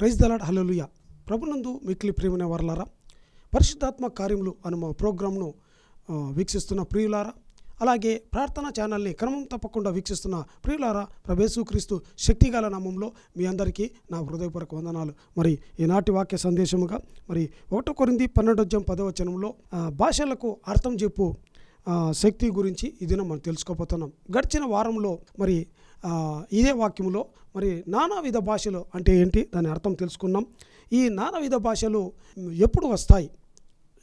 Praise the Lord హలోలుయ ప్రభునందు మిక్కిలి ప్రేమనే వర్లారా పరిశుద్ధాత్మ కార్యములు అను మా ప్రోగ్రామ్ను వీక్షిస్తున్న ప్రియులారా అలాగే ప్రార్థనా ఛానల్ని క్రమం తప్పకుండా వీక్షిస్తున్న ప్రియులారా ప్రభేసుక్రీస్తు శక్తిగల నామంలో మీ అందరికీ నా హృదయపూర్వక వందనాలు. మరి ఈనాటి వాక్య సందేశముగా మరి ఒకటో కొరింది పన్నెండోజ్యం పదవచనంలో భాషలకు అర్థం చెప్పు శక్తి గురించి ఈ మనం తెలుసుకోబోతున్నాం. గడిచిన వారంలో మరి ఇదే వాక్యంలో మరి నానావిధ భాషలు అంటే ఏంటి? దాని అర్థం తెలుసుకున్నాం. ఈ నానావిధ భాషలు ఎప్పుడు వస్తాయి?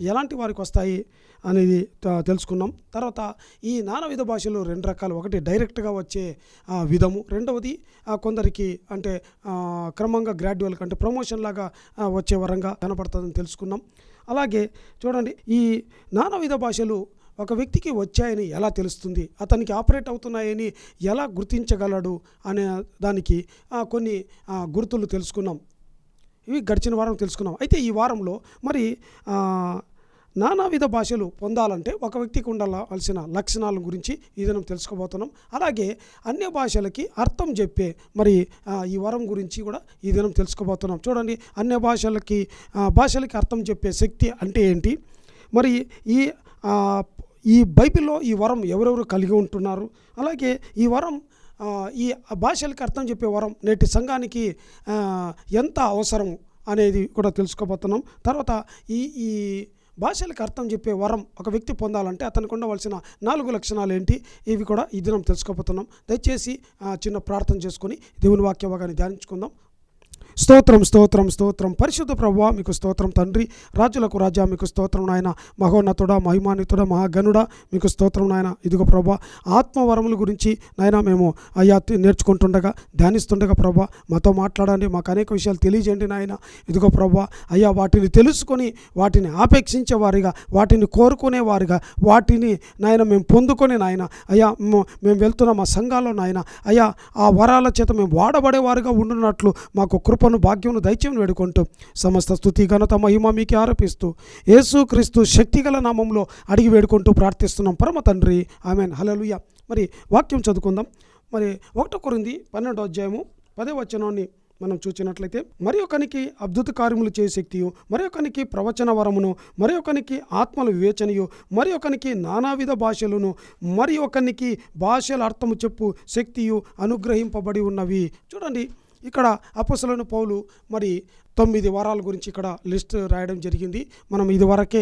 ఎలాంటి వారికి వస్తాయి అనేది తెలుసుకున్నాం. తర్వాత ఈ నానావిధ భాషలు రెండు రకాలు. ఒకటి డైరెక్ట్గా వచ్చే విధము. రెండవది కొందరికి అంటే క్రమంగా గ్రాడ్యువల్గా అంటే ప్రమోషన్ లాగా వచ్చే వరంగా కనపడుతుందని తెలుసుకున్నాం. అలాగే చూడండి ఈ నానావిధ భాషలు ఒక వ్యక్తికి వచ్చాయని ఎలా తెలుస్తుంది? అతనికి ఆపరేట్ అవుతున్నాయని ఎలా గుర్తించగలడు? అనే దానికి కొన్ని గుర్తులు తెలుసుకున్నాం. ఇవి గడిచిన వారం తెలుసుకున్నాం. అయితే ఈ వారంలో మరి నానావిధ భాషలు పొందాలంటే ఒక వ్యక్తికి ఉండాల్సిన లక్షణాల గురించి ఈ దినం తెలుసుకోబోతున్నాం. అలాగే అన్య భాషలకి అర్థం చెప్పే మరి ఈ వరం గురించి కూడా ఈ దినం తెలుసుకోబోతున్నాం. చూడండి అన్య భాషలకి భాషలకి అర్థం చెప్పే శక్తి అంటే ఏంటి? మరి ఈ ఈ బైబిల్లో ఈ వరం ఎవరెవరు కలిగి ఉంటున్నారు? అలాగే ఈ వరం ఈ భాషలకు అర్థం చెప్పే వరం నేటి సంఘానికి ఎంత అవసరం అనేది కూడా తెలుసుకోబోతున్నాం. తర్వాత ఈ ఈ భాషలకు అర్థం చెప్పే వరం ఒక వ్యక్తి పొందాలంటే అతనికి ఉండవలసిన నాలుగు లక్షణాలు ఏంటి? ఇవి కూడా ఈ దినం తెలుసుకోబోతున్నాం. దయచేసి చిన్న ప్రార్థన చేసుకొని దేవుని వాక్యవాగాన్ని ధ్యానించుకుందాం. స్తోత్రం స్తోత్రం స్తోత్రం. పరిశుద్ధ ప్రభు మీకు స్తోత్రం తండ్రి. రాజులకు రాజా మీకు స్తోత్రం నాయన. మహోన్నతుడ మహిమానితుడ మహాగనుడ మీకు స్తోత్రం నాయన. ఇదిగో ప్రభా ఆత్మవరముల గురించి నాయన మేము అయ్యా నేర్చుకుంటుండగా ధ్యానిస్తుండగా ప్రభా మాతో మాట్లాడండి. మాకు అనేక విషయాలు తెలియజేయండి నాయన. ఇదిగో ప్రభా అయ్యా వాటిని తెలుసుకొని వాటిని ఆపేక్షించే వారిగా వాటిని కోరుకునే వారిగా వాటిని నాయన మేము పొందుకొని నాయన. అయ్యా మేము వెళ్తున్న మా సంఘాల్లో నాయన. అయ్యా ఆ వరాల చేత మేము వాడబడేవారుగా ఉండున్నట్లు మాకు కృపను భాగ్యమును దైత్యం వేడుకుంటూ సమస్త స్థుతి ఘనత మహిమ మీకే ఆరోపిస్తూ యేసు క్రీస్తు శక్తిగల నామంలో అడిగి వేడుకుంటూ ప్రార్థిస్తున్నాం. పరమ తండ్రి ఆమెన్. హలలుయ మరి వాక్యం చదువుకుందాం. మరి ఒకటో కొరింది పన్నెండో అధ్యాయము పదే వచనాన్ని మనం చూసినట్లయితే మరి ఒకనికి అద్భుత కార్యములు చేసే శక్తియు మరి ఒకనికి ప్రవచన వరమును మరి ఒకనికి ఆత్మల వివేచనయు మరి ఒకనికి నానావిధ భాషలను మరి ఒకనికి భాషల అర్థము చెప్పు శక్తియు అనుగ్రహింపబడి ఉన్నవి. చూడండి ఇక్కడ అపసలను పౌలు మరి తొమ్మిది వారాల గురించి ఇక్కడ లిస్ట్ రాయడం జరిగింది. మనం ఇదివరకే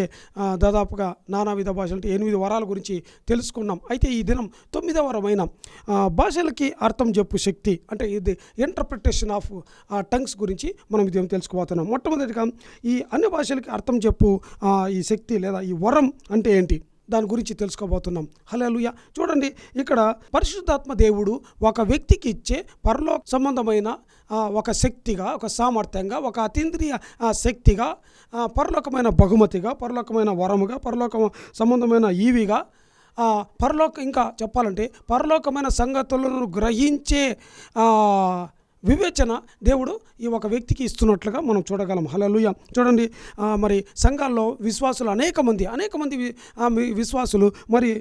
దాదాపుగా నానావిధ భాషలు అంటే ఎనిమిది వారాల గురించి తెలుసుకున్నాం. అయితే ఈ దినం తొమ్మిదవ వారమైన భాషలకి అర్థం చెప్పు శక్తి అంటే ఇది ఇంటర్ప్రిటేషన్ ఆఫ్ టంగ్స్ గురించి మనం ఇది తెలుసుకోబోతున్నాం. మొట్టమొదటిగా ఈ అన్ని భాషలకి అర్థం చెప్పు ఈ శక్తి లేదా ఈ వరం అంటే ఏంటి? దాని గురించి తెలుసుకోబోతున్నాం. హలోయ చూడండి ఇక్కడ పరిశుద్ధాత్మ దేవుడు ఒక వ్యక్తికి ఇచ్చే పరలోక సంబంధమైన ఒక శక్తిగా ఒక సామర్థ్యంగా ఒక అతీంద్రియ శక్తిగా పరలోకమైన బహుమతిగా పరలోకమైన వరముగా పరలోక సంబంధమైన ఈవిగా పరలోక ఇంకా చెప్పాలంటే పరలోకమైన సంగతులను గ్రహించే వివేచన దేవుడు ఈ ఒక వ్యక్తికి ఇస్తున్నట్లుగా మనం చూడగలం. హలలుయ చూడండి మరి సంఘాల్లో విశ్వాసులు అనేక మంది అనేక మంది విశ్వాసులు మరి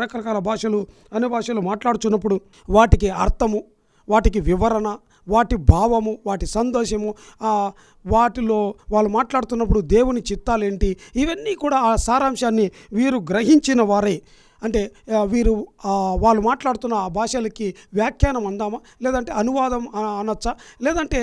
రకరకాల భాషలు అనే భాషలు మాట్లాడుచున్నప్పుడు వాటికి అర్థము వాటికి వివరణ వాటి భావము వాటి సంతోషము వాటిలో వాళ్ళు మాట్లాడుతున్నప్పుడు దేవుని చిత్తాలేంటి? ఇవన్నీ కూడా ఆ సారాంశాన్ని వీరు గ్రహించిన వారే. అంటే వీరు వాళ్ళు మాట్లాడుతున్న ఆ భాషలకి వ్యాఖ్యానం అందామా? లేదంటే అనువాదం అనొచ్చా? లేదంటే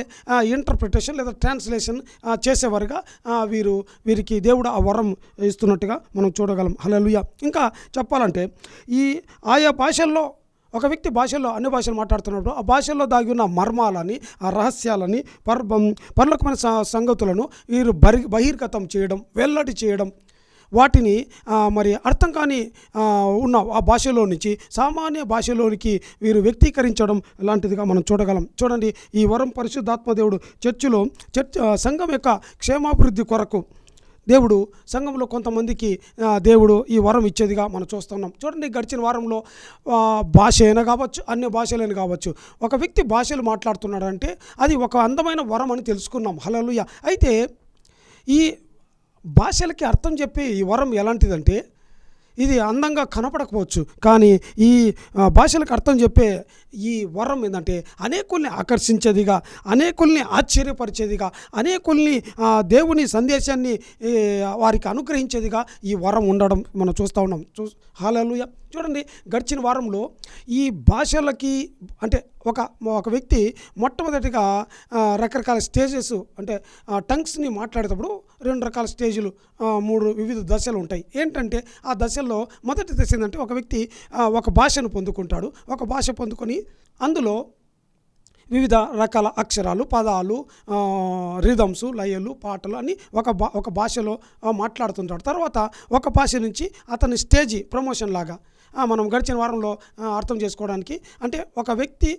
ఇంటర్ప్రిటేషన్ లేదా ట్రాన్స్లేషన్ చేసేవారుగా? వీరు వీరికి దేవుడు ఆ వరం ఇస్తున్నట్టుగా మనం చూడగలం. హలలుయ ఇంకా చెప్పాలంటే ఈ ఆయా భాషల్లో ఒక వ్యక్తి భాషల్లో అన్ని భాషలు మాట్లాడుతున్నప్పుడు ఆ భాషల్లో దాగి ఉన్న మర్మాలని ఆ రహస్యాలని పర్ పర్లకమైన సంగతులను వీరు బరి బహిర్గతం చేయడం వెల్లడి చేయడం వాటిని మరి అర్థం కాని ఉన్న ఆ భాషలో నుంచి సామాన్య భాషలోనికి వీరు వ్యక్తీకరించడం లాంటిదిగా మనం చూడగలం. చూడండి ఈ వరం పరిశుద్ధాత్మ దేవుడు చర్చిలో చర్చ్ సంఘం యొక్క క్షేమాభివృద్ధి కొరకు దేవుడు సంఘంలో కొంతమందికి దేవుడు ఈ వరం ఇచ్చేదిగా మనం చూస్తున్నాం. చూడండి గడిచిన వారంలో భాష అయినా కావచ్చు అన్ని భాషలైనా కావచ్చు ఒక వ్యక్తి భాషలు మాట్లాడుతున్నాడంటే అది ఒక అందమైన వరం అని తెలుసుకున్నాం. హలలుయ అయితే ఈ భాషలకి అర్థం చెప్పే ఈ వరం ఎలాంటిదంటే ఇది అందంగా కనపడకపోవచ్చు. కానీ ఈ భాషలకు అర్థం చెప్పే ఈ వరం ఏంటంటే అనేకుల్ని ఆకర్షించేదిగా అనేకుల్ని ఆశ్చర్యపరిచేదిగా అనేకుల్ని దేవుని సందేశాన్ని వారికి అనుగ్రహించేదిగా ఈ వరం ఉండడం మనం చూస్తూ ఉన్నాం. చూ హాలూయ చూడండి గడిచిన వారంలో ఈ భాషలకి అంటే ఒక ఒక వ్యక్తి మొట్టమొదటిగా రకరకాల స్టేజెస్ అంటే టంగ్స్ని మాట్లాడేటప్పుడు రెండు రకాల స్టేజులు మూడు వివిధ దశలు ఉంటాయి. ఏంటంటే ఆ దశల్లో మొదటి దశ ఏంటంటే ఒక వ్యక్తి ఒక భాషను పొందుకుంటాడు. ఒక భాష పొందుకొని అందులో వివిధ రకాల అక్షరాలు పదాలు రిథమ్స్ లయలు పాటలు అని ఒక భా ఒక భాషలో మాట్లాడుతుంటాడు. తర్వాత ఒక భాష నుంచి అతని స్టేజీ ప్రమోషన్ లాగా మనం గడిచిన వారంలో అర్థం చేసుకోవడానికి. అంటే ఒక వ్యక్తి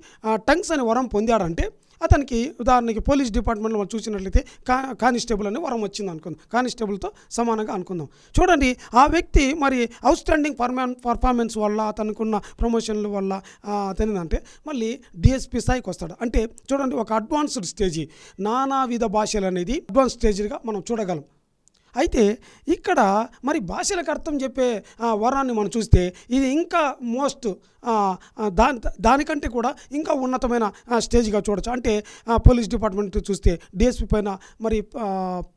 టంగ్స్ అనే వరం పొందాడంటే అతనికి ఉదాహరణకి పోలీస్ డిపార్ట్మెంట్లో మనం చూసినట్లయితే కా కానిస్టేబుల్ అనే వరం వచ్చింది అనుకుందాం. కానిస్టేబుల్తో సమానంగా అనుకుందాం. చూడండి ఆ వ్యక్తి మరి అవుట్స్టాండింగ్ పర్మాన్ పర్ఫార్మెన్స్ వల్ల అతనుకున్న ప్రమోషన్ల వల్ల అతనిదంటే మళ్ళీ డిఎస్పి స్థాయికి వస్తాడు. అంటే చూడండి ఒక అడ్వాన్స్డ్ స్టేజీ నానావిధ భాషలు అనేది అడ్వాన్స్ స్టేజ్గా మనం చూడగలం. అయితే ఇక్కడ మరి భాషలకు అర్థం చెప్పే ఆ, వరాన్ని మనం చూస్తే ఇది ఇంకా మోస్ట్ దాని దానికంటే కూడా ఇంకా ఉన్నతమైన స్టేజ్గా చూడొచ్చు. అంటే పోలీస్ డిపార్ట్మెంట్ చూస్తే డిఎస్పీ పైన మరి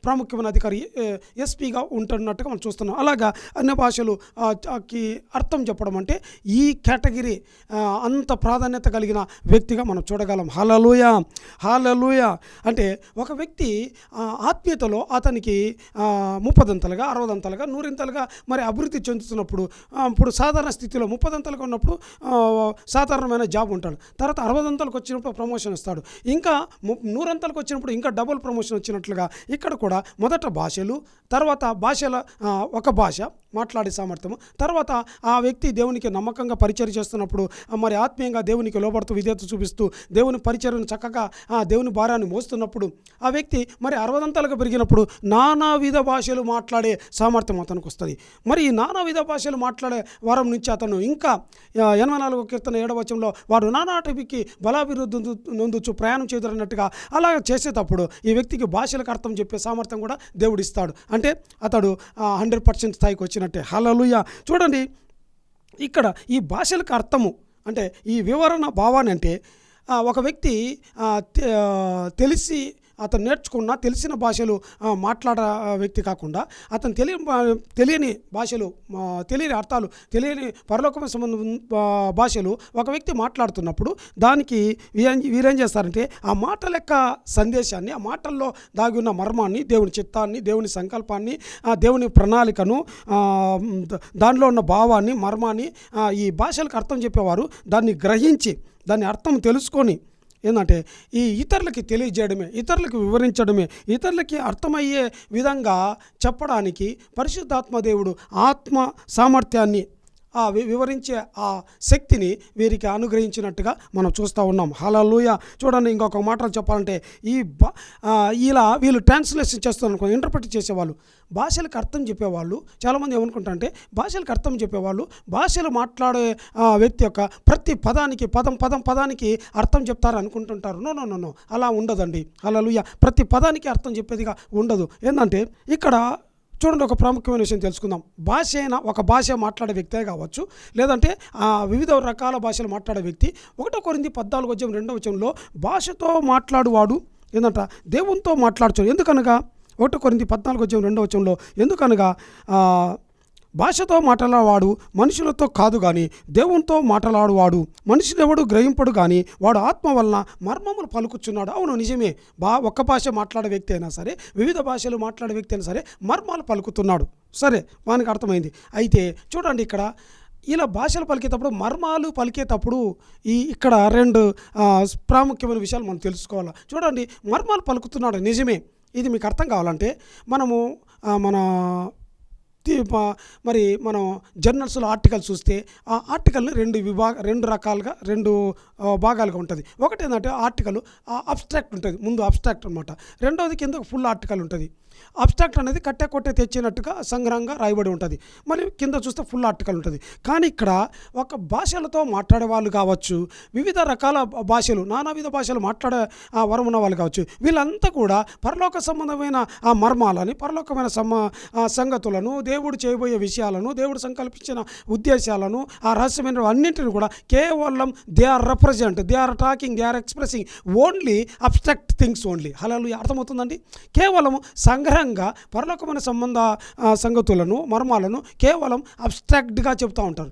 ప్రాముఖ్యమైన అధికారి ఎస్పీగా ఉంటున్నట్టుగా మనం చూస్తున్నాం. అలాగా అన్ని భాషలు కి అర్థం చెప్పడం అంటే ఈ కేటగిరీ అంత ప్రాధాన్యత కలిగిన వ్యక్తిగా మనం చూడగలం. హాలలుయ! హాలలుయ! అంటే ఒక వ్యక్తి ఆత్మీయతలో అతనికి ముప్పదంతలుగా అరవదంతలుగా నూరింతలుగా మరి అభివృద్ధి చెందుతున్నప్పుడు ఇప్పుడు సాధారణ స్థితిలో ముప్పదంతలుగా ఉన్నప్పుడు సాధారణమైన జాబ్ ఉంటాడు. తర్వాత అరవదంతలకు వచ్చినప్పుడు ప్రమోషన్ ఇస్తాడు. ఇంకా నూరంతలకు వచ్చినప్పుడు ఇంకా డబుల్ ప్రమోషన్ వచ్చినట్లుగా ఇక్కడ కూడా మొదట భాషలు తర్వాత భాషల ఒక భాష మాట్లాడే సామర్థ్యము తర్వాత ఆ వ్యక్తి దేవునికి నమ్మకంగా పరిచయం చేస్తున్నప్పుడు మరి ఆత్మీయంగా దేవునికి లోపడుతూ విధేయత చూపిస్తూ దేవుని పరిచయం చక్కగా ఆ దేవుని భారాన్ని మోస్తున్నప్పుడు ఆ వ్యక్తి మరి అరవదంతలుగా పెరిగినప్పుడు నానావిధ భాషలు మాట్లాడే సామర్థ్యం అతనికి వస్తుంది. మరి ఈ నానావిధ భాషలు మాట్లాడే వారం నుంచి అతను ఇంకా ఎనభై నాలుగు కీర్తన ఏడవచంలో వాడు నానాటికి బలాభివృద్ధి నొందుచు ప్రయాణం చేదురన్నట్టుగా అలా చేసేటప్పుడు ఈ వ్యక్తికి భాషలకు అర్థం చెప్పే సామర్థ్యం కూడా దేవుడు ఇస్తాడు అంటే అతడు హండ్రెడ్ పర్సెంట్ స్థాయికి వచ్చినట్టే. హలలుయ చూడండి ఇక్కడ ఈ భాషలకు అర్థము అంటే ఈ వివరణ భావాన్ని అంటే ఒక వ్యక్తి తెలిసి అతను నేర్చుకున్న తెలిసిన భాషలు మాట్లాడ మాట్లాడే వ్యక్తి కాకుండా అతను తెలియని తెలియని భాషలు తెలియని అర్థాలు తెలియని పరలోకమైన సంబంధం భాషలు ఒక వ్యక్తి మాట్లాడుతున్నప్పుడు దానికి వీరేం వీరేం చేస్తారంటే ఆ మాటల యొక్క సందేశాన్ని ఆ మాటల్లో దాగి ఉన్న మర్మాన్ని దేవుని చిత్తాన్ని దేవుని సంకల్పాన్ని ఆ దేవుని ప్రణాళికను దానిలో ఉన్న భావాన్ని మర్మాన్ని ఈ భాషలకు అర్థం చెప్పేవారు. దాన్ని గ్రహించి దాని అర్థం తెలుసుకొని ఏంటంటే ఈ ఇతరులకి తెలియజేయడమే ఇతరులకు వివరించడమే ఇతరులకి అర్థమయ్యే విధంగా చెప్పడానికి పరిశుద్ధాత్మ దేవుడు ఆత్మ సామర్థ్యాన్ని ఆ వివరించే ఆ శక్తిని వీరికి అనుగ్రహించినట్టుగా మనం చూస్తూ ఉన్నాం. హలలుయ చూడండి ఇంకొక మాటలు చెప్పాలంటే ఈ ఇలా వీళ్ళు ట్రాన్స్లేషన్ చేస్తున్నారు ఇంటర్ప్రిట్ చేసేవాళ్ళు. భాషలకు అర్థం చెప్పేవాళ్ళు చాలామంది ఏమనుకుంటారంటే భాషలకు అర్థం చెప్పేవాళ్ళు భాషలు మాట్లాడే వ్యక్తి యొక్క ప్రతి పదానికి పదం పదం పదానికి అర్థం చెప్తారు అనుకుంటుంటారు. No no no no. అలా ఉండదండి. హల్లెలూయా. ప్రతి పదానికి అర్థం చెప్పేదిగా ఉండదు. ఏంటంటే ఇక్కడ చూడండి ఒక ప్రాముఖ్యమైన విషయం తెలుసుకుందాం. భాష అయినా ఒక భాష మాట్లాడే వ్యక్తే కావచ్చు లేదంటే వివిధ రకాల భాషలు మాట్లాడే వ్యక్తి ఒకటో కొరింది పద్నాలుగు వచ్చం రెండవ వచ్చంలో భాషతో మాట్లాడువాడు ఏంటంట దేవునితో మాట్లాడుచు ఎందుకనగా? ఒకటో కొరింది పద్నాలుగు వచ్చం రెండవ వచ్చంలో ఎందుకనగా? భాషతో మాట్లాడేవాడు మనుషులతో కాదు కానీ దేవునితో మాట్లాడువాడు మనుషులెవడు గ్రహింపడు కానీ వాడు ఆత్మ వలన మర్మములు పలుకుచున్నాడు. అవును నిజమే. బా ఒక్క భాష మాట్లాడే వ్యక్తి అయినా సరే వివిధ భాషలు మాట్లాడే వ్యక్తి అయినా సరే మర్మాలు పలుకుతున్నాడు. సరే వానికి అర్థమైంది. అయితే చూడండి ఇక్కడ ఇలా భాషలు పలికేటప్పుడు మర్మాలు పలికేటప్పుడు ఈ ఇక్కడ రెండు ప్రాముఖ్యమైన విషయాలు మనం తెలుసుకోవాలి? చూడండి మర్మాలు పలుకుతున్నాడు. నిజమే. ఇది మీకు అర్థం కావాలంటే మనము మన మరి మనం జర్నల్స్లో ఆర్టికల్ చూస్తే ఆ ఆర్టికల్ని రెండు విభాగ రెండు రకాలుగా రెండు భాగాలుగా ఉంటుంది. ఒకటి ఏంటంటే ఆర్టికల్ అబ్స్ట్రాక్ట్ ఉంటుంది. ముందు అబ్స్ట్రాక్ట్ అనమాట రెండవది కింద ఫుల్ ఆర్టికల్ ఉంటుంది. అబ్స్ట్రాక్ట్ అనేది కట్టే కొట్టే తెచ్చినట్టుగా సంగ్రహంగా రాయబడి ఉంటుంది. మరి కింద చూస్తే ఫుల్ ఆర్టికల్ ఉంటుంది. కానీ ఇక్కడ ఒక భాషలతో మాట్లాడే వాళ్ళు కావచ్చు వివిధ రకాల భాషలు నానావిధ భాషలు మాట్లాడే వరం ఉన్న వాళ్ళు కావచ్చు వీళ్ళంతా కూడా పరలోక సంబంధమైన ఆ మర్మాలని పరలోకమైన సమ సంగతులను దేవుడు చేయబోయే విషయాలను దేవుడు సంకల్పించిన ఉద్దేశాలను ఆ రహస్యమైన అన్నింటిని కూడా కేవలం they are represent they are talking they are expressing only abstract things only. Hello అర్థమవుతుందండి? కేవలం సంగ్రహంగా పరలోకమైన సంబంధ సంగతులను మర్మాలను కేవలం అబ్స్ట్రాక్ట్గా చెప్తూ ఉంటారు.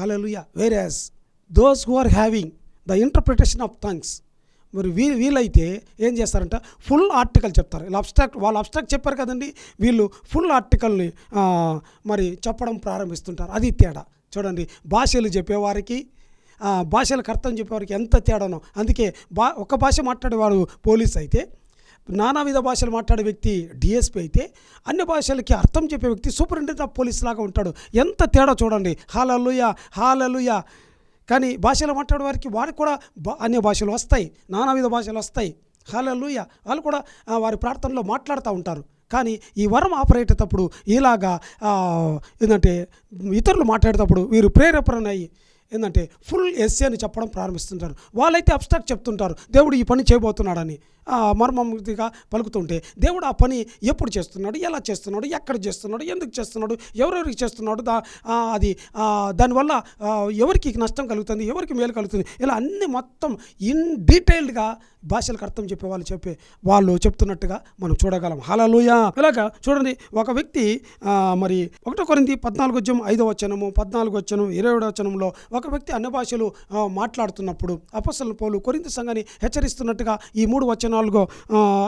Hallelujah whereas those who are having the interpretation of things మరి వీ వీలైతే ఏం చేస్తారంట? ఫుల్ ఆర్టికల్ చెప్తారు. ఇలా అబ్స్ట్రాక్ట్ వాళ్ళు అబ్స్ట్రాక్ట్ చెప్పారు కదండి? వీళ్ళు ఫుల్ ఆర్టికల్ని మరి చెప్పడం ప్రారంభిస్తుంటారు. అది తేడా. చూడండి భాషలు చెప్పేవారికి భాషలకు అర్థం చెప్పేవారికి ఎంత తేడానో. అందుకే బా ఒక భాష మాట్లాడేవాడు పోలీస్ అయితే నానా విధ భాషలు మాట్లాడే వ్యక్తి డిఎస్పీ అయితే అన్ని భాషలకి అర్థం చెప్పే వ్యక్తి సూపరింటెండెంట్ ఆఫ్ పోలీస్ లాగా ఉంటాడు. ఎంత తేడా చూడండి. Hallelujah hallelujah. కానీ భాషలు మాట్లాడే వారికి వారికి కూడా బా అన్య భాషలు వస్తాయి నానావిధ భాషలు వస్తాయి. హాలలుయ వాళ్ళు కూడా వారి ప్రార్థనలో మాట్లాడుతూ ఉంటారు. కానీ ఈ వరం ఆపరేట్ అయ్యేటప్పుడు ఇలాగా ఏంటంటే ఇతరులు మాట్లాడేటప్పుడు వీరు ప్రేరేపణ అయ్యి ఏంటంటే ఫుల్ ఎస్సీ అని చెప్పడం ప్రారంభిస్తుంటారు. వాళ్ళైతే అబ్స్ట్రాక్ట్ చెప్తుంటారు దేవుడు ఈ పని చేయబోతున్నాడని. మర్మముగా పలుకుతుంటే దేవుడు ఆ పని ఎప్పుడు చేస్తున్నాడు? ఎలా చేస్తున్నాడు? ఎక్కడ చేస్తున్నాడు? ఎందుకు చేస్తున్నాడు? ఎవరెవరికి చేస్తున్నాడు? దా అది దానివల్ల ఎవరికి నష్టం కలుగుతుంది? ఎవరికి మేలు కలుగుతుంది? ఇలా అన్ని మొత్తం ఇన్ డీటెయిల్డ్గా భాషలకు అర్థం చెప్పే వాళ్ళు చెప్పే వాళ్ళు చెప్తున్నట్టుగా మనం చూడగలం. హలలుయా ఇలాగా చూడండి ఒక వ్యక్తి మరి ఒకటో కొరింది పద్నాలుగు వచ్చం ఐదో వచనము పద్నాలుగు వచ్చనం ఇరవై వచనంలో ఒక వ్యక్తి అన్ని భాషలు మాట్లాడుతున్నప్పుడు అపసలు పోలు కొరింది సంఘాన్ని హెచ్చరిస్తున్నట్టుగా ఈ మూడు వచనం పద్నాలుగో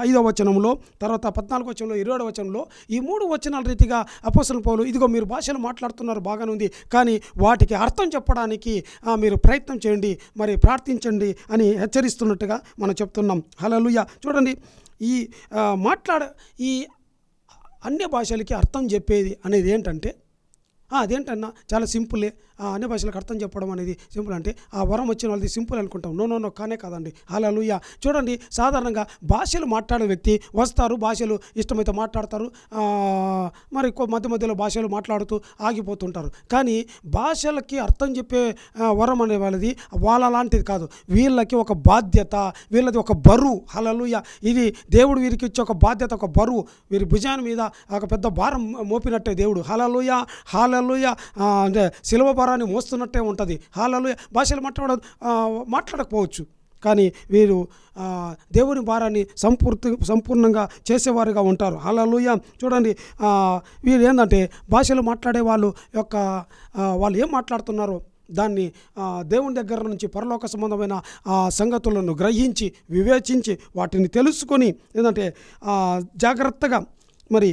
ఐదో వచనంలో తర్వాత పద్నాలుగో వచనంలో ఇరవై వచనంలో ఈ మూడు వచనాల రీతిగా అపోసల పౌలు ఇదిగో మీరు భాషలు మాట్లాడుతున్నారు బాగానే ఉంది కానీ వాటికి అర్థం చెప్పడానికి మీరు ప్రయత్నం చేయండి మరి ప్రార్థించండి అని హెచ్చరిస్తున్నట్టుగా మనం చెప్తున్నాం. హలలుయ చూడండి ఈ మాట్లాడ ఈ అన్య భాషలకి అర్థం చెప్పేది అనేది ఏంటంటే అదేంటన్నా చాలా సింపులే అన్ని భాషలకు అర్థం చెప్పడం అనేది సింపుల్ అంటే ఆ వరం వచ్చిన వాళ్ళది సింపుల్ అనుకుంటాం. నో నో నో కానే కాదండి. లూయ చూడండి సాధారణంగా భాషలు మాట్లాడే వ్యక్తి వస్తారు భాషలు ఇష్టమైతే మాట్లాడతారు మరి ఎక్కువ మధ్య మధ్యలో భాషలు మాట్లాడుతూ ఆగిపోతుంటారు. కానీ భాషలకి అర్థం చెప్పే వరం అనే వాళ్ళది వాళ్ళ లాంటిది కాదు. వీళ్ళకి ఒక బాధ్యత వీళ్ళది ఒక బరువు. హలలుయ ఇది దేవుడు వీరికి ఇచ్చే ఒక బాధ్యత ఒక బరువు. వీరి భుజాన మీద ఒక పెద్ద భారం మోపినట్టే దేవుడు. హలలుయ హాలలుయ అంటే శిలువ భారాన్ని మోస్తున్నట్టే ఉంటుంది. హాలలో భాషలు మాట్లాడ మాట్లాడకపోవచ్చు. కానీ వీరు దేవుని భారాన్ని సంపూర్తి సంపూర్ణంగా చేసేవారుగా ఉంటారు. హల్లెలూయా చూడండి వీరు ఏంటంటే భాషలు మాట్లాడే వాళ్ళు యొక్క వాళ్ళు ఏం మాట్లాడుతున్నారో దాన్ని దేవుని దగ్గర నుంచి పరలోక సంబంధమైన ఆ సంగతులను గ్రహించి వివేచించి వాటిని తెలుసుకొని ఏంటంటే జాగ్రత్తగా మరి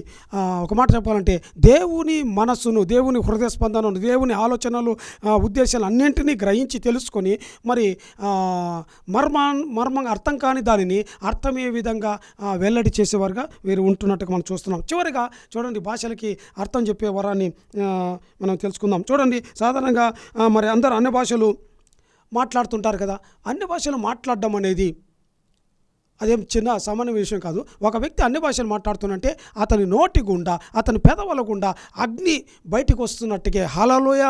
ఒక మాట చెప్పాలంటే దేవుని మనస్సును దేవుని హృదయ స్పందనను దేవుని ఆలోచనలు ఉద్దేశాలు అన్నింటినీ గ్రహించి తెలుసుకొని మరి ఆ, మర్మా మర్మంగా అర్థం కాని దానిని అర్థమయ్యే విధంగా వెల్లడి చేసేవారుగా వీరు ఉంటున్నట్టుగా మనం చూస్తున్నాం. చివరిగా చూడండి భాషలకి అర్థం చెప్పే వరాన్ని మనం తెలుసుకుందాం. చూడండి సాధారణంగా మరి అందరు అన్ని భాషలు మాట్లాడుతుంటారు కదా అన్ని భాషలు మాట్లాడడం అనేది అదేం చిన్న సామాన్య విషయం కాదు. ఒక వ్యక్తి అన్ని భాషలు మాట్లాడుతున్నంటే అతని నోటి గుండా అతని పెదవుల గుండా అగ్ని బయటికి వస్తున్నట్టుగా హాలలోయ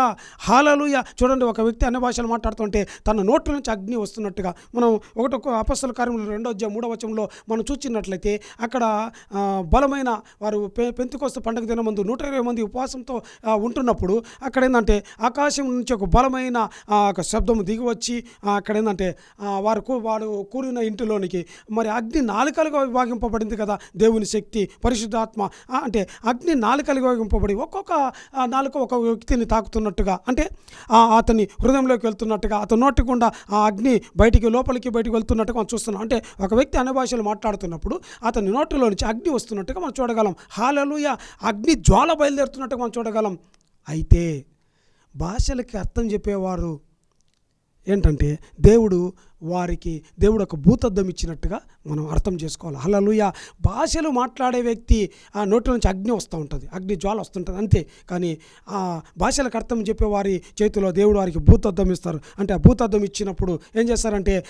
హాలలోయ. చూడండి ఒక వ్యక్తి అన్ని భాషలు మాట్లాడుతుంటే తన నోటి నుంచి అగ్ని వస్తున్నట్టుగా మనం ఒకటొక అపస్సుల కార్యములు రెండో అధ్యాయం మూడో వచనంలో మనం చూచినట్లయితే అక్కడ బలమైన వారు పె పెంతుకొస్తు పండుగ దినమందు నూట ఇరవై మంది ఉపవాసంతో ఉంటున్నప్పుడు అక్కడ ఏంటంటే ఆకాశం నుంచి ఒక బలమైన ఒక శబ్దం దిగి వచ్చి అక్కడ ఏంటంటే వారు కూ- వాడు కూరిన ఇంటిలోనికి మరి అగ్ని నాలుకలుగా విభాగింపబడింది కదా దేవుని శక్తి పరిశుద్ధాత్మ. అంటే అగ్ని నాలుకలుగా విభాగింపబడి ఒక్కొక్క నాలుక ఒక వ్యక్తిని తాకుతున్నట్టుగా అంటే ఆ, అతని హృదయంలోకి వెళ్తున్నట్టుగా అతని నోటి గుండా ఆ అగ్ని బయటికి లోపలికి బయటికి వెళ్తున్నట్టుగా మనం చూస్తున్నాం. అంటే ఒక వ్యక్తి అనే భాషలు మాట్లాడుతున్నప్పుడు అతని నోటిలో నుంచి అగ్ని వస్తున్నట్టుగా మనం చూడగలం. హాలలుయ! అగ్ని జ్వాల బయలుదేరుతున్నట్టుగా మనం చూడగలం. అయితే భాషలకి అర్థం చెప్పేవారు ఏంటంటే దేవుడు వారికి దేవుడు ఒక భూతద్దం ఇచ్చినట్టుగా మనం అర్థం చేసుకోవాలి. హలలుయ భాషలు మాట్లాడే వ్యక్తి ఆ నోట్ల నుంచి అగ్ని వస్తూ ఉంటుంది. అగ్ని జ్వాల వస్తుంటుంది. అంతే. కానీ ఆ భాషలకు అర్థం చెప్పే వారి చేతిలో దేవుడు వారికి భూతద్దం ఇస్తారు. అంటే ఆ భూతద్దం ఇచ్చినప్పుడు ఏం చేస్తారంటే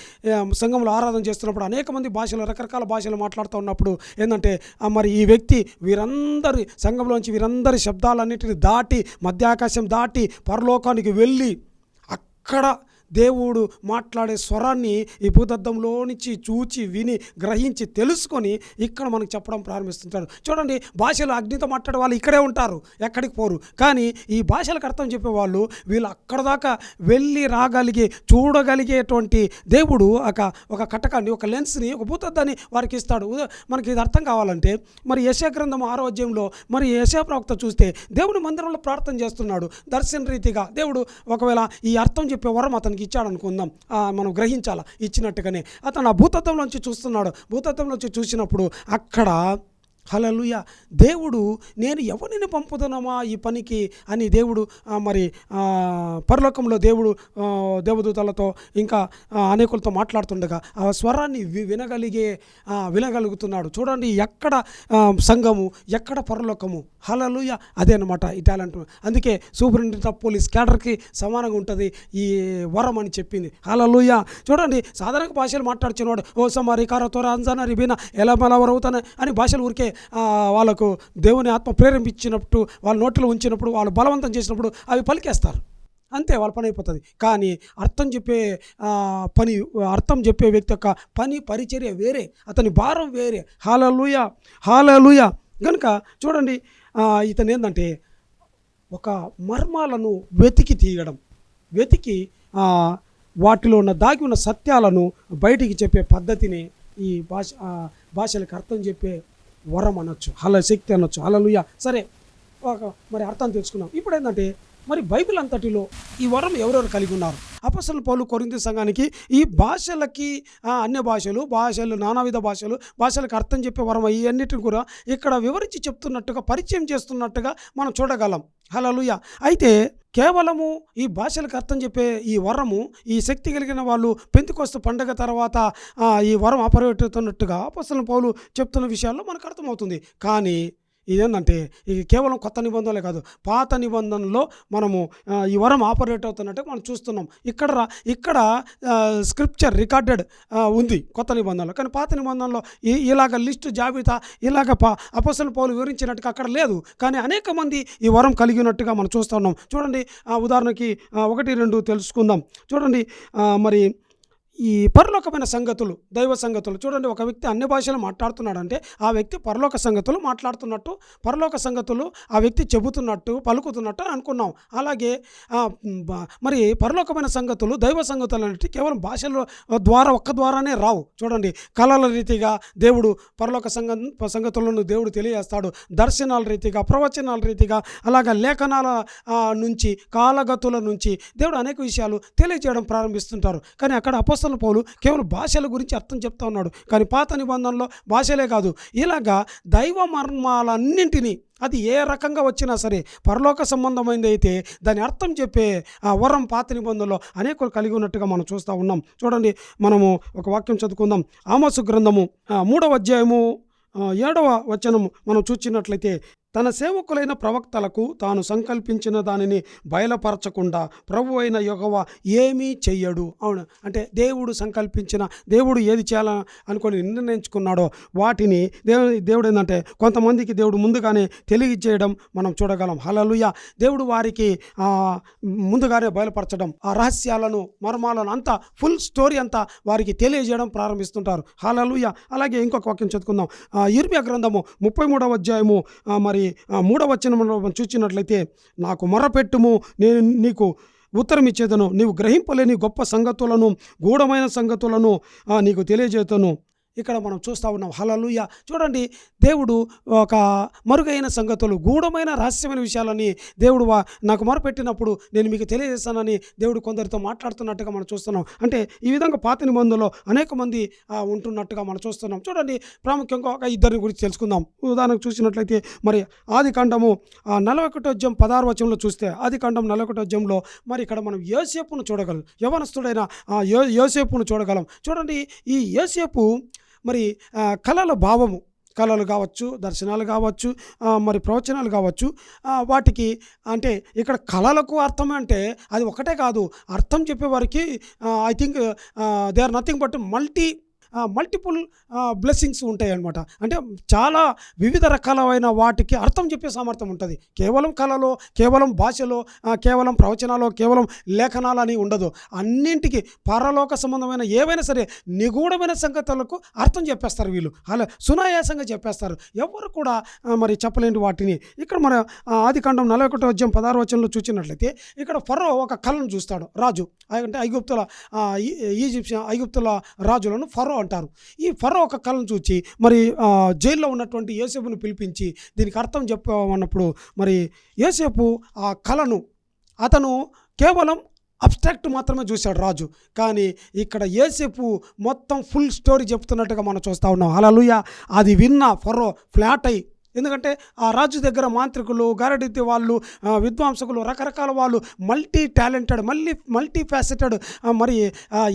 సంఘంలో ఆరాధన చేస్తున్నప్పుడు అనేక మంది భాషలు రకరకాల భాషలు మాట్లాడుతూ ఉన్నప్పుడు ఏంటంటే మరి ఈ వ్యక్తి వీరందరి సంఘంలోంచి వీరందరి శబ్దాలన్నింటిని దాటి మధ్యాకాశం దాటి పరలోకానికి వెళ్ళి అక్కడ దేవుడు మాట్లాడే స్వరాన్ని ఈ భూతద్దంలో నుంచి చూచి విని గ్రహించి తెలుసుకొని ఇక్కడ మనకు చెప్పడం ప్రారంభిస్తుంటాడు. చూడండి భాషలు అగ్నితో మాట్లాడే వాళ్ళు ఇక్కడే ఉంటారు ఎక్కడికి పోరు. కానీ ఈ భాషలకు అర్థం చెప్పేవాళ్ళు వీళ్ళు అక్కడ దాకా వెళ్ళి రాగలిగే చూడగలిగేటువంటి దేవుడు ఒక ఒక కటకాన్ని ఒక లెన్స్ని ఒక భూతద్దాన్ని వారికి ఇస్తాడు. మనకి ఇది అర్థం కావాలంటే మరి యశా గ్రంథం ఆరోగ్యంలో మరి యశా ప్రవక్త చూస్తే దేవుని మందిరంలో ప్రార్థన చేస్తున్నాడు. దర్శన రీతిగా దేవుడు ఒకవేళ ఈ అర్థం చెప్పే వరం అతనికి ఇచ్చాడు అనుకుందాం మనం గ్రహించాలా? ఇచ్చినట్టుగానే. అతను ఆ భూతత్వంలోంచి చూస్తున్నాడు. భూతత్వంలోంచి చూసినప్పుడు అక్కడ హలలుయ దేవుడు నేను ఎవరిని పంపుతున్నామా ఈ పనికి అని దేవుడు మరి పరలోకంలో దేవుడు దేవదూతలతో ఇంకా అనేకులతో మాట్లాడుతుండగా ఆ స్వరాన్ని వి- వినగలిగే వినగలుగుతున్నాడు. చూడండి ఎక్కడ సంఘము ఎక్కడ పరలోకము? హలలుయ అదే అనమాట ఈ టాలెంట్. అందుకే సూపరింటెండెంట్ ఆఫ్ పోలీస్ క్యాడర్కి సమానంగా ఉంటుంది ఈ వరం అని చెప్పింది. హలలుయ చూడండి సాధారణ భాషలు మాట్లాడుచున్నాడు ఓ సమారి కార తోర అంజన రిబీన ఎలా మలవరవుతాను అని భాషలు ఊరికే వాళ్ళకు దేవుని ఆత్మ ప్రేరేపించినప్పుడు వాళ్ళ నోట్లో ఉంచినప్పుడు వాళ్ళు బలవంతం చేసినప్పుడు అవి పలికేస్తారు. అంతే వాళ్ళ పని అయిపోతుంది. కానీ అర్థం చెప్పే పని అర్థం చెప్పే వ్యక్తి యొక్క పని పరిచర్య వేరే అతని భారం వేరే. Hallelujah hallelujah. కనుక చూడండి ఇతను ఏంటంటే ఒక మర్మాలను వెతికి తీయడం వెతికి వాటిలో ఉన్న దాగి ఉన్న సత్యాలను బయటికి చెప్పే పద్ధతిని ఈ భాష భాషలకు అర్థం చెప్పే వరం అనొచ్చు హల శక్తి అనొచ్చు. హలలుయ సరే ఒక మరి అర్థం తెలుసుకున్నాం ఇప్పుడు ఏంటంటే మరి బైబిల్ అంతటిలో ఈ వరం ఎవరెవరు కలిగి ఉన్నారు? అపసల పౌలు కొరింది సంఘానికి ఈ భాషలకి అన్య భాషలు భాషలు నానావిధ భాషలు భాషలకు అర్థం చెప్పే వరం ఇవన్నిటిని కూడా ఇక్కడ వివరించి చెప్తున్నట్టుగా పరిచయం చేస్తున్నట్టుగా మనం చూడగలం. హలలుయ అయితే కేవలము ఈ భాషలకు అర్థం చెప్పే ఈ వరము ఈ శక్తి కలిగిన వాళ్ళు పెంతికొస్తు పండగ తర్వాత ఈ వరం అపరవెట్టుతున్నట్టుగా అపసల పౌలు చెప్తున్న విషయాల్లో మనకు అర్థమవుతుంది. కానీ ఇదేంటంటే ఇది కేవలం కొత్త నిబంధనలే కాదు పాత నిబంధనలో మనము ఈ వరం ఆపరేట్ అవుతున్నట్టు మనం చూస్తున్నాం. ఇక్కడ రా- ఇక్కడ స్క్రిప్చర్ రికార్డెడ్ ఉంది కొత్త నిబంధనలో. కానీ పాత నిబంధనలో ఈ ఇలాగ లిస్టు జాబితా ఇలాగ పా అపసల పౌలు వివరించినట్టుగా అక్కడ లేదు. కానీ అనేక మంది ఈ వరం కలిగి ఉన్నట్టుగా మనం చూస్తున్నాం. చూడండి ఉదాహరణకి ఒకటి రెండు తెలుసుకుందాం. చూడండి మరి ఈ పరలోకమైన సంగతులు దైవ సంగతులు చూడండి ఒక వ్యక్తి అన్ని భాషలు మాట్లాడుతున్నాడంటే ఆ వ్యక్తి పరలోక సంగతులు మాట్లాడుతున్నట్టు పరలోక సంగతులు ఆ వ్యక్తి చెబుతున్నట్టు పలుకుతున్నట్టు అనుకున్నాం. అలాగే మరి పరలోకమైన సంగతులు దైవ సంగతులు అనేవి కేవలం భాషల ద్వారా ఒక్క ద్వారానే రావు. చూడండి కళల రీతిగా దేవుడు పరలోక సంగ సంగతులను దేవుడు తెలియజేస్తాడు. దర్శనాల రీతిగా ప్రవచనాల రీతిగా అలాగే లేఖనాల నుంచి కాలగతుల నుంచి దేవుడు అనేక విషయాలు తెలియజేయడం ప్రారంభిస్తుంటారు. కానీ అక్కడ అపస్తల పౌలు కేవలం భాషల గురించి అర్థం చెప్తా ఉన్నాడు. కానీ పాత నిబంధనలో భాషలే కాదు. ఇలాగా దైవ మర్మాలన్నింటినీ అది ఏ రకంగా వచ్చినా సరే పరలోక సంబంధమైనది అయితే దాని అర్థం చెప్పే ఆ వరం పాత నిబంధనలో అనేకులు కలిగి ఉన్నట్టుగా మనం చూస్తూ ఉన్నాం. చూడండి మనము ఒక వాక్యం చదువుకుందాం. ఆమోసు గ్రంథము మూడవ అధ్యాయము ఏడవ వచనము మనం చూచినట్లయితే తన సేవకులైన ప్రవక్తలకు తాను సంకల్పించిన దానిని బయలుపరచకుండా ప్రభు అయిన యెహోవా ఏమీ చెయ్యడు. అవును. అంటే దేవుడు సంకల్పించిన దేవుడు ఏది చేయాలని అనుకొని నిర్ణయించుకున్నాడో వాటిని దేవుడు దేవుడు ఏంటంటే కొంతమందికి దేవుడు ముందుగానే తెలియజేయడం మనం చూడగలం. హలలుయ దేవుడు వారికి ముందుగానే బయలుపరచడం ఆ రహస్యాలను మర్మాలను అంతా ఫుల్ స్టోరీ అంతా వారికి తెలియజేయడం ప్రారంభిస్తుంటారు. హలలుయ అలాగే ఇంకొక వాక్యం చదువుకుందాం. ఇర్మియా గ్రంథము ముప్పై మూడవ అధ్యాయము మరి మరి ఆ, మూడవ వచనంలో నాకు మొరపెట్టుము నేను నీకు ఉత్తరం ఇచ్చేదను నీవు గ్రహింపలేని గొప్ప సంగతులను గూఢమైన సంగతులను నీకు తెలియజేతను ఇక్కడ మనం చూస్తూ ఉన్నాం. హలలుయ చూడండి దేవుడు ఒక మరుగైన సంగతులు గూఢమైన రహస్యమైన విషయాలని దేవుడు వా నాకు మొరపెట్టినప్పుడు నేను మీకు తెలియజేస్తానని దేవుడు కొందరితో మాట్లాడుతున్నట్టుగా మనం చూస్తున్నాం. అంటే ఈ విధంగా పాత నిబంధనలో అనేక మంది ఉంటున్నట్టుగా మనం చూస్తున్నాం. చూడండి ప్రాముఖ్యంగా ఒక ఇద్దరిని గురించి తెలుసుకుందాం. ఉదాహరణకు చూసినట్లయితే మరి ఆది కాండము నలభై ఒకటో పదహారు వచనంలో చూస్తే ఆది కాండం నలభై ఒకటో మరి ఇక్కడ మనం యోసేపును చూడగలం. యవనస్తుడైన యో యోసేపును చూడగలం. చూడండి ఈ యోసేపు మరి కళల భావము కళలు కావచ్చు దర్శనాలు కావచ్చు మరి ప్రవచనాలు కావచ్చు వాటికి అంటే ఇక్కడ కళలకు అర్థం అంటే అది ఒకటే కాదు. అర్థం చెప్పేవారికి I think they are nothing but multi multiple blessings ఉంటాయి అనమాట అంటే చాలా వివిధ రకాలైన వాటికి అర్థం చెప్పే సామర్థ్యం ఉంటుంది. కేవలం కళలో కేవలం భాషలో కేవలం ప్రవచనాలు కేవలం లేఖనాలు అని ఉండదు. అన్నింటికి పరలోక సంబంధమైన ఏవైనా సరే నిగూఢమైన సంగతులకు అర్థం చెప్పేస్తారు వీళ్ళు. అలా సునాయాసంగా చెప్పేస్తారు. ఎవరు కూడా మరి చెప్పలేని వాటిని. ఇక్కడ మన ఆదికాండం నలభై ఒకటో అధ్యాయం పదహారు వచనంలో చూసినట్లయితే ఇక్కడ ఫరో ఒక కళను చూస్తాడు రాజు. అంటే ఐగుప్తుల ఈ- ఈజిప్షియన్ ఐగుప్తుల రాజులను ఫరో అంటారు ఈ ఫరో ఒక కళను చూచి మరి జైల్లో ఉన్నటువంటి యోసేపును పిలిపించి దీనికి అర్థం చెప్పమన్నప్పుడు మరి యోసేపు ఆ కళను అతను కేవలం అబ్స్ట్రాక్ట్ మాత్రమే చూశాడు రాజు. కానీ ఇక్కడ ఏసేపు మొత్తం ఫుల్ స్టోరీ చెప్తున్నట్టుగా మనం చూస్తూ ఉన్నాం. అలలుయ అది విన్న ఫరో ఫ్లాట్ అయి ఎందుకంటే ఆ రాజు దగ్గర మాంత్రికులు గారడిద్ది వాళ్ళు విద్వాంసకులు రకరకాల వాళ్ళు మల్టీ టాలెంటెడ్ మళ్ళీ మల్టీ ఫ్యాసెటెడ్ మరి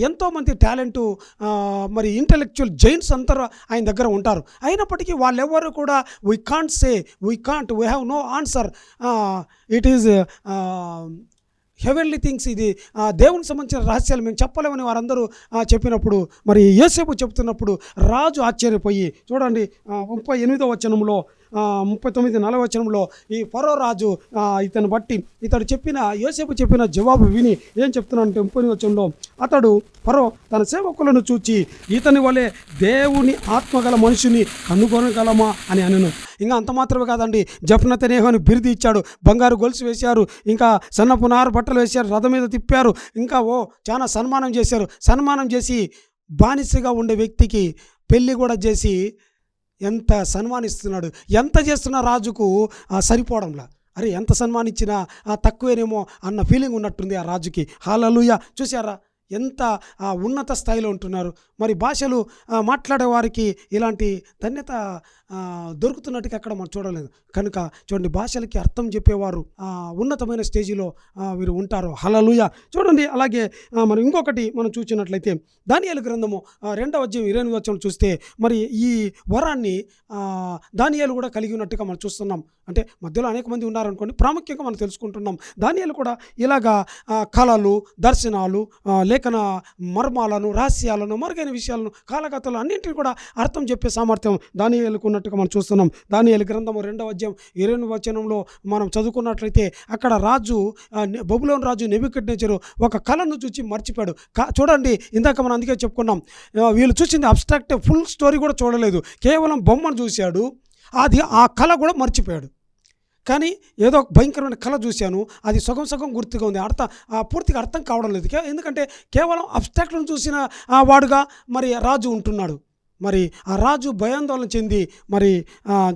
ఎంతోమంది టాలెంటు మరి ఇంటలెక్చువల్ జైన్స్ అంతా ఆయన దగ్గర ఉంటారు. అయినప్పటికీ వాళ్ళెవ్వరు కూడా we can't say we can't we have no answer it is heavenly things ఇది. దేవునికి సంబంధించిన రహస్యాలు మేము చెప్పలేమని వారందరూ చెప్పినప్పుడు మరి ఏసేపు చెప్తున్నప్పుడు రాజు ఆశ్చర్యపోయి చూడండి ముప్పై ఎనిమిదో వచనంలో ముప్పై తొమ్మిది నలవచనంలో ఈ ఫరో రాజు ఇతను బట్టి ఇతడు చెప్పిన యోసేపు చెప్పిన జవాబు విని ఏం చెప్తున్నానంటే ముప్పై వచనంలో అతడు ఫరో తన సేవకులను చూచి ఇతని వలె దేవుని ఆత్మగల మనిషిని కనుగొనగలమా అని అనను. ఇంకా అంత మాత్రమే కాదండి జఫ్నతనేహోని బిరుది ఇచ్చాడు బంగారు గొలుసు వేశారు ఇంకా సన్నపు నారు బట్టలు వేశారు రథం మీద తిప్పారు ఇంకా ఓ చాలా సన్మానం చేశారు. సన్మానం చేసి బానిసగా ఉండే వ్యక్తికి పెళ్ళి కూడా చేసి ఎంత సన్మానిస్తున్నాడు? ఎంత చేస్తున్న రాజుకు సరిపోవడంలా? అరే ఎంత సన్మానించినా తక్కువేనేమో అన్న ఫీలింగ్ ఉన్నట్టుంది ఆ రాజుకి. హాలలుయ చూసారా ఎంత ఉన్నత స్థాయిలో ఉంటున్నారు. మరి భాషలు మాట్లాడే వారికి ఇలాంటి ధన్యత దొరుకుతున్నట్టుగా అక్కడ మనం చూడలేదు. కనుక చూడండి భాషలకి అర్థం చెప్పేవారు ఉన్నతమైన స్టేజిలో వీరు ఉంటారు. హలలుయ చూడండి అలాగే మనం ఇంకొకటి మనం చూసినట్లయితే దానియాల గ్రంథము రెండవ అధ్యాయం ఇరవై ఎనిమిది వచ్చం చూస్తే మరి ఈ వరాన్ని దానియాలు కూడా కలిగి ఉన్నట్టుగా మనం చూస్తున్నాం. అంటే మధ్యలో అనేక మంది ఉన్నారనుకోండి ప్రాముఖ్యంగా మనం తెలుసుకుంటున్నాం. దానియాలు కూడా ఇలాగా కళలు దర్శనాలు లేఖన మర్మాలను రహస్యాలను మరుగైన విషయాలను కాలకథలు అన్నింటిని కూడా అర్థం చెప్పే సామర్థ్యం దానియాలకు ఉన్నట్టుగా మనం చూస్తున్నాం. దాని గ్రంథము రెండవ అధ్యాయం ఇరవై వచనంలో మనం చదువుకున్నట్లయితే అక్కడ రాజు బొబులోని రాజు నెబుకడ్నేచరు ఒక కళను చూసి మర్చిపోయాడు. చూడండి ఇందాక మనం అందుకే చెప్పుకున్నాం. వీళ్ళు చూసింది అబ్స్ట్రాక్ట్ ఫుల్ స్టోరీ కూడా చూడలేదు. కేవలం బొమ్మను చూశాడు. అది ఆ కళ కూడా మర్చిపోయాడు. కానీ ఏదో ఒక భయంకరమైన కళ చూశాను. అది సగం సగం గుర్తుగా ఉంది. అర్థం ఆ, పూర్తిగా అర్థం కావడం లేదు. ఎందుకంటే కేవలం అబ్స్ట్రాక్ట్లను చూసిన ఆ, వాడుగా మరి రాజు ఉంటున్నాడు. మరి ఆ రాజు భయాందోళన చెంది మరి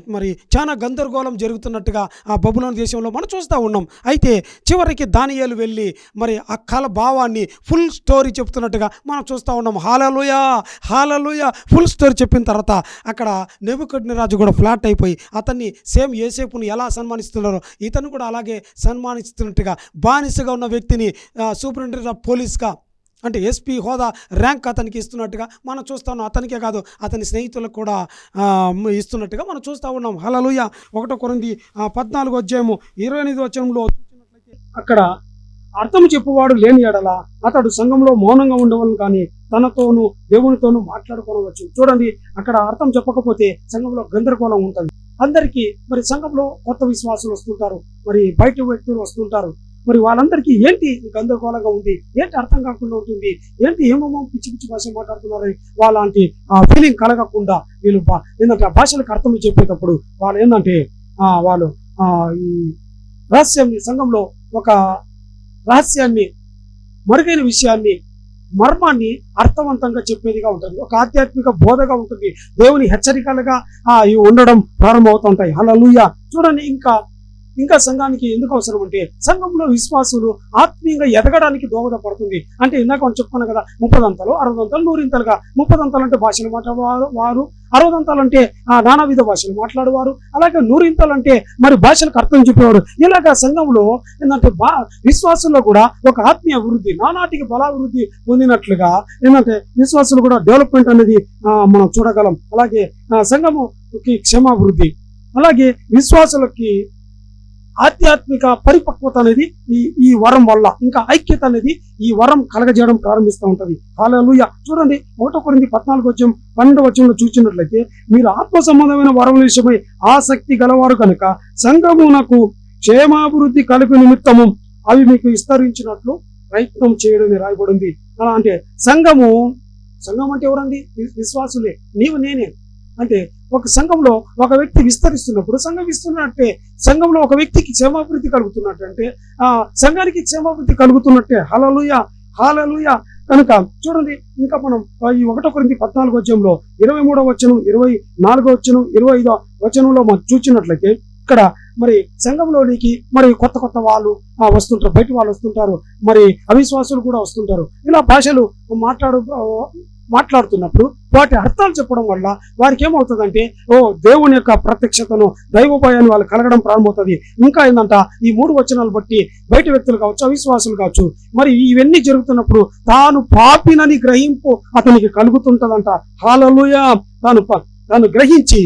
మరి చాలా గందరగోళం జరుగుతున్నట్టుగా ఆ బబులోని దేశంలో మనం చూస్తూ ఉన్నాం. అయితే చివరికి దానియాలు వెళ్ళి మరి ఆ కళ భావాన్ని ఫుల్ స్టోరీ చెప్తున్నట్టుగా మనం చూస్తూ ఉన్నాం. హాలలోయ! హాలలోయ! ఫుల్ స్టోరీ చెప్పిన తర్వాత అక్కడ నెబుకడ్ని రాజు కూడా ఫ్లాట్ అయిపోయి అతన్ని సేమ్ ఏసేపుని ఎలా సన్మానిస్తున్నారో ఇతను కూడా అలాగే సన్మానిస్తున్నట్టుగా బానిసగా ఉన్న వ్యక్తిని సూపరింటెండెంట్ ఆఫ్ పోలీస్గా అంటే ఎస్పీ హోదా ర్యాంక్ అతనికి ఇస్తున్నట్టుగా మనం చూస్తా ఉన్నాం అతనికే కాదు అతని స్నేహితులకు కూడా ఇస్తున్నట్టుగా మనం చూస్తూ ఉన్నాం. హలలుయ ఒకటో కొరింది పద్నాలుగు అధ్యాయము ఇరవై ఎనిమిది వచ్చంలో చూసినట్లయితే అక్కడ అర్థం చెప్పువాడు లేని ఎడల అతడు సంఘంలో మౌనంగా ఉండవలను కానీ తనతోనూ దేవునితోనూ మాట్లాడుకోవచ్చు చూడండి అక్కడ అర్థం చెప్పకపోతే సంఘంలో గందరగోళం ఉంటుంది. అందరికీ మరి సంఘంలో కొత్త విశ్వాసులు వస్తుంటారు. మరి బయట వ్యక్తులు వస్తుంటారు. మరి వాళ్ళందరికీ ఏంటి గందరగోళంగా ఉంది? ఏంటి అర్థం కాకుండా ఉంటుంది? ఏంటి ఏమేమో పిచ్చి పిచ్చి భాష మాట్లాడుతున్నారు? వాళ్ళంటి ఆ ఫీలింగ్ కలగకుండా వీళ్ళు బా- ఏంటంటే ఆ భాషలకు అర్థం చెప్పేటప్పుడు వాళ్ళు ఏంటంటే ఆ, వాళ్ళు ఆ, ఈ రహస్యాన్ని సంఘంలో ఒక రహస్యాన్ని మరుగైన విషయాన్ని మర్మాన్ని అర్థవంతంగా చెప్పేదిగా ఉంటుంది. ఒక ఆధ్యాత్మిక బోధగా ఉంటుంది. దేవుని హెచ్చరికలుగా ఆ, ఇవి ఉండడం ప్రారంభమవుతుంటాయి. అలా చూడండి ఇంకా ఇంకా సంఘానికి ఎందుకు అవసరం అంటే సంఘంలో విశ్వాసులు ఆత్మీయంగా ఎదగడానికి దోహదపడుతుంది. అంటే ఇందాక మనం చెప్పుకున్నాం కదా ముప్పదంతలు అరవదంతలు నూరింతలుగా. ముప్పదంతలు అంటే భాషలు మాట్లాడేవారు వారు. అరవదంతలు అంటే నానా నానావిధ భాషలు మాట్లాడేవారు. అలాగే నూరింతలు అంటే మరి భాషలకు అర్థం చెప్పేవారు. ఇలాగా సంఘంలో ఏంటంటే బా విశ్వాసంలో కూడా ఒక ఆత్మీయ అభివృద్ధి నానాటికి బలాభివృద్ధి పొందినట్లుగా ఏంటంటే విశ్వాసులు కూడా డెవలప్మెంట్ అనేది మనం చూడగలం. అలాగే ఆ, సంఘముకి క్షమాభివృద్ధి. అలాగే విశ్వాసులకి ఆధ్యాత్మిక పరిపక్వత అనేది ఈ ఈ వరం వల్ల ఇంకా ఐక్యత అనేది ఈ వరం కలగజేయడం ప్రారంభిస్తూ ఉంటుంది. హాలూయ చూడండి ఒకటో కొరింది పద్నాలుగు వచ్చం పన్నెండు వచ్చంలో చూసినట్లయితే మీరు ఆత్మ సంబంధమైన వరం విషయమై ఆసక్తి గలవారు కనుక సంఘమునకు క్షేమాభివృద్ధి కలిపి నిమిత్తము అవి మీకు విస్తరించినట్లు ప్రయత్నం చేయడమే రాయబడింది అలా అంటే సంఘము సంఘం అంటే ఎవరండి? విశ్వాసులే. నీవు నేనే. అంటే ఒక సంఘంలో ఒక వ్యక్తి విస్తరిస్తున్నప్పుడు సంఘం విస్తున్నట్టే సంఘంలో ఒక వ్యక్తికి క్షేమాభివృద్ధి కలుగుతున్నట్టు అంటే ఆ సంఘానికి క్షేమాభివృద్ధి కలుగుతున్నట్టే. హలలుయ హాలలుయ కనుక చూడండి ఇంకా మనం ఈ ఒకటో కొరింది పద్నాలుగు వచ్చంలో ఇరవై మూడో వచనం ఇరవై నాలుగో వచనం ఇరవై ఐదో వచనంలో మనం చూసినట్లయితే ఇక్కడ మరి సంఘంలోనికి మరి కొత్త కొత్త వాళ్ళు వస్తుంటారు బయట వాళ్ళు వస్తుంటారు మరి అవిశ్వాసులు కూడా వస్తుంటారు. ఇలా భాషలు మాట్లాడు మాట్లాడుతున్నప్పుడు వాటి అర్థాలు చెప్పడం వల్ల వారికి ఏమవుతుందంటే ఓ దేవుని యొక్క ప్రత్యక్షతను దైవ భయాన్ని వాళ్ళు కలగడం ప్రారంభమవుతుంది. ఇంకా ఏంటంట ఈ మూడు వచనాలు బట్టి బయట వ్యక్తులు కావచ్చు అవిశ్వాసులు కావచ్చు మరి ఇవన్నీ జరుగుతున్నప్పుడు తాను పాపినని గ్రహింపు అతనికి కలుగుతుంటదంట. హాలలుయ తాను ప- తాను గ్రహించి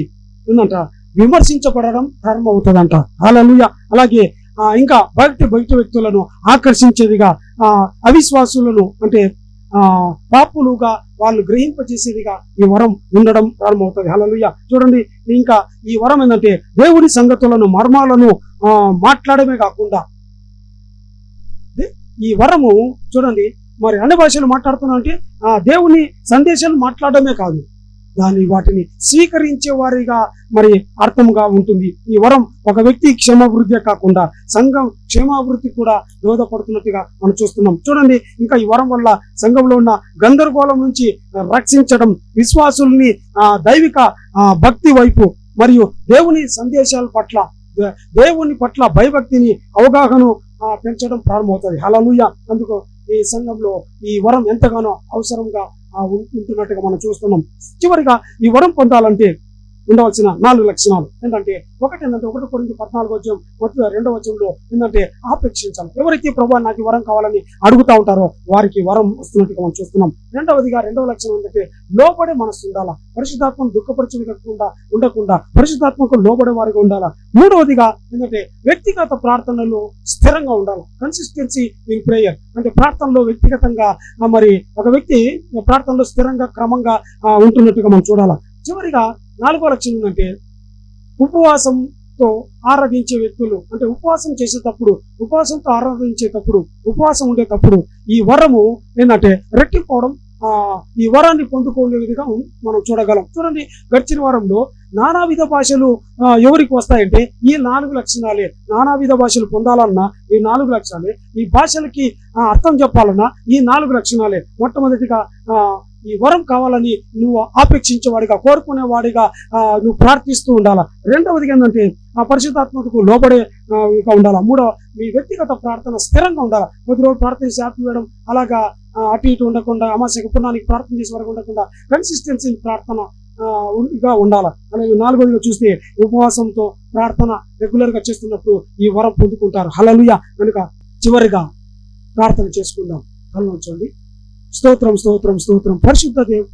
ఏందంట విమర్శించబడడం ప్రారంభమవుతుందంట. హాలలుయ అలాగే ఇంకా బయట బయట వ్యక్తులను ఆకర్షించేదిగా అవిశ్వాసులను అంటే పాపులుగా వాళ్ళు గ్రహింపజేసేదిగా ఈ వరం ఉండడం ప్రారంభమవుతుంది. హలలుయ్య చూడండి ఇంకా ఈ వరం ఏంటంటే దేవుని సంగతులను మర్మాలను మాట్లాడమే కాకుండా. ఈ వరము చూడండి మరి అన్ని భాషలు మాట్లాడుతున్నా అంటే ఆ దేవుని సందేశాలు మాట్లాడమే కాదు. దాని వాటిని స్వీకరించే వారిగా మరి అర్థముగా ఉంటుంది. ఈ వరం ఒక వ్యక్తి క్షేమాభివృద్ధి కాకుండా సంఘం క్షేమాభివృద్ధి కూడా దోహదపడుతున్నట్టుగా మనం చూస్తున్నాం. చూడండి ఇంకా ఈ వరం వల్ల సంఘంలో ఉన్న గందరగోళం నుంచి రక్షించడం విశ్వాసుల్ని ఆ, దైవిక ఆ, భక్తి వైపు మరియు దేవుని సందేశాల పట్ల దే- దేవుని పట్ల భయభక్తిని అవగాహన పెంచడం ప్రారంభమవుతుంది. హలలుయ అందుకు ఈ సంఘంలో ఈ వరం ఎంతగానో అవసరంగా ఉంటున్నట్టుగా మనం చూస్తున్నాం. చివరిగా ఈ వరం పొందాలంటే ఉండవలసిన నాలుగు లక్షణాలు. ఏంటంటే ఒకటి ఏంటంటే ఒకటి కొరింది పద్నాలుగు వచ్చం మొత్తం రెండో వచ్చంలో ఏంటంటే ఆపేక్షించాలి. ఎవరైతే ప్రభా నాకు వరం కావాలని అడుగుతా ఉంటారో వారికి వరం వస్తున్నట్టుగా మనం చూస్తున్నాం. రెండవదిగా రెండవ లక్షణం ఏంటంటే లోబడే మనసు ఉండాలా? పరిశుద్ధాత్మను దుఃఖపరచకుండా ఉండకుండా పరిశుద్ధాత్మకు లోబడే వారిగా ఉండాలా? మూడవదిగా ఏంటంటే వ్యక్తిగత ప్రార్థనలు స్థిరంగా ఉండాలి? కన్సిస్టెన్సీ ఇన్ ప్రేయర్ అంటే ప్రార్థనలో వ్యక్తిగతంగా మరి ఒక వ్యక్తి ప్రార్థనలో స్థిరంగా క్రమంగా ఉంటున్నట్టుగా మనం చూడాలా? చివరిగా నాలుగో లక్షణం ఏంటంటే ఉపవాసంతో ఆరాధించే వ్యక్తులు అంటే ఉపవాసం చేసేటప్పుడు ఉపవాసంతో ఆరాధించేటప్పుడు ఉపవాసం ఉండేటప్పుడు ఈ వరము ఏంటంటే రెట్టిపోవడం ఆ ఈ వరాన్ని పొందుకోలేదుగా విధంగా మనం చూడగలం. చూడండి గడిచిన వారంలో నానావిధ భాషలు ఎవరికి వస్తాయంటే ఈ నాలుగు లక్షణాలే. నానావిధ భాషలు పొందాలన్నా ఈ నాలుగు లక్షణాలే. ఈ భాషలకి అర్థం చెప్పాలన్నా ఈ నాలుగు లక్షణాలే. మొట్టమొదటిగా ఆ, ఈ వరం కావాలని నువ్వు ఆపేక్షించేవాడిగా కోరుకునేవాడిగా నువ్వు ప్రార్థిస్తూ ఉండాలా? రెండవది ఏంటంటే ఆ పరిశుద్ధాత్మకు లోబడే ఉండాలా? మూడవ మీ వ్యక్తిగత ప్రార్థన స్థిరంగా ఉండాలా? కొద్ది రోజులు ప్రార్థన ఆపివేయడం అలాగా అటు ఇటు ఉండకుండా అమాసకి పుణ్యానికి ప్రార్థన చేసే వరకు ఉండకుండా కన్సిస్టెన్సీ ప్రార్థన గా ఉండాలా? అలాగే నాలుగోదిగా చూస్తే ఉపవాసంతో ప్రార్థన రెగ్యులర్గా చేస్తున్నప్పుడు ఈ వరం పొందుకుంటారు. హలలుయ కనుక చివరిగా ప్రార్థన చేసుకుందాం. కళ్ళు ఉంచండి. స్తోత్రం స్తోత్రం స్తోత్రం. పరిశుద్ధ దేవ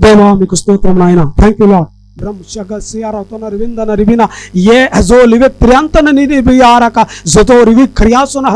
దేవా మీకు స్తోత్రం నాయన. థ్యాంక్ యూ లాడ్ బ్రహ్మ శగ సియారవుతున్న రివిందన రివిన ఏ హజో లివె త్రియాంతన నిరిబి ఆరక క్రియాసున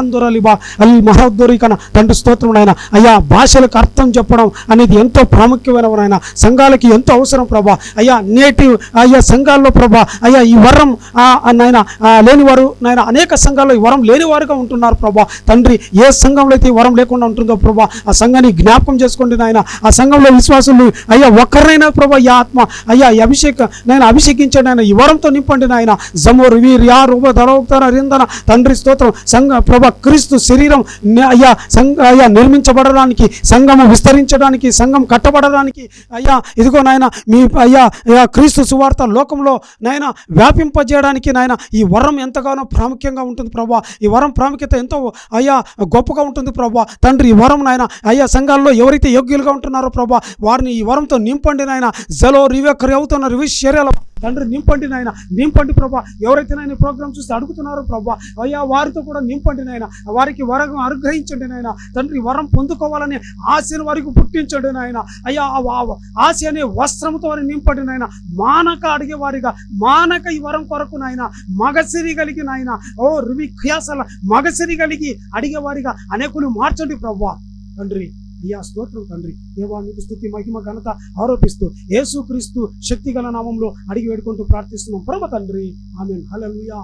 అల్ మహోద్దరికన తండ్రి స్తోత్రం నాయన అయ్యా భాషలకు అర్థం చెప్పడం అనేది ఎంతో ప్రాముఖ్యమైన నాయన సంఘాలకి ఎంతో అవసరం ప్రభా అయ్యా నేటి అయ్యా సంఘాల్లో ప్రభా అయ్యా ఈ వరం ఆ, నాయన లేనివారు నాయన అనేక సంఘాల్లో ఈ వరం లేనివారుగా ఉంటున్నారు ప్రభా తండ్రి ఏ సంఘంలో అయితే ఈ వరం లేకుండా ఉంటుందో ప్రభా ఆ సంఘాన్ని జ్ఞాపకం చేసుకోండి నాయన ఆ సంఘంలో విశ్వాసులు అయ్యా ఒక్కరినైనా ప్రభా ఈ ఆత్మ అయ్యా అభిషేక్ అభిషేక నేను అభిషేకించాడు ఆయన ఈ వరంతో నింపండి నాయన. జమోరు వీర్ యా రూప ధరోక్తర రిందన. తండ్రి స్తోత్రం. సంఘ ప్రభ క్రీస్తు శరీరం అయ్యా సంఘ అయ్యా నిర్మించబడడానికి సంఘము విస్తరించడానికి సంఘం కట్టబడడానికి అయ్యా ఇదిగో నాయన మీ అయ్యా అయ్యా క్రీస్తు సువార్త లోకంలో నాయన వ్యాపింపజేయడానికి నాయన ఈ వరం ఎంతగానో ప్రాముఖ్యంగా ఉంటుంది ప్రభా. ఈ వరం ప్రాముఖ్యత ఎంతో అయ్యా గొప్పగా ఉంటుంది ప్రభా. తండ్రి ఈ వరం నాయన అయ్యా సంఘాల్లో ఎవరైతే యోగ్యులుగా ఉంటున్నారో ప్రభా వారిని ఈ వరంతో నింపండి నాయన. జలో రివే అవుతున్న రివి మీ శరీరాల తండ్రి నింపండి నాయన. నింపండి ప్రభా. ఎవరైతే నాయన ప్రోగ్రామ్ చూస్తే అడుగుతున్నారో ప్రభా అయ్యా వారితో కూడా నింపండి నాయన. వారికి వరం అనుగ్రహించండి నాయన. తండ్రి వరం పొందుకోవాలని ఆశను వారికి పుట్టించండి నాయన. అయ్యా ఆ ఆశ అనే వస్త్రంతో వారిని నింపండి నాయన. మానక అడిగే వారిగా మానక ఈ వరం కొరకు నాయన. మగసిరి కలిగి నాయన. ఓ రువి క్యాసల మగసిరి కలిగి అడిగేవారిగా అనేకులు మార్చండి ప్రభా. తండ్రి అయ్యా స్తోత్రం తండ్రి. దేవా మీకు స్థుతి మహిమ ఘనత ఆరోపిస్తూ యేసు క్రీస్తు శక్తి గల నామంలో అడిగి వేడుకుంటూ ప్రార్థిస్తున్నాం. పరమ తండ్రి ఆమె హలలుయా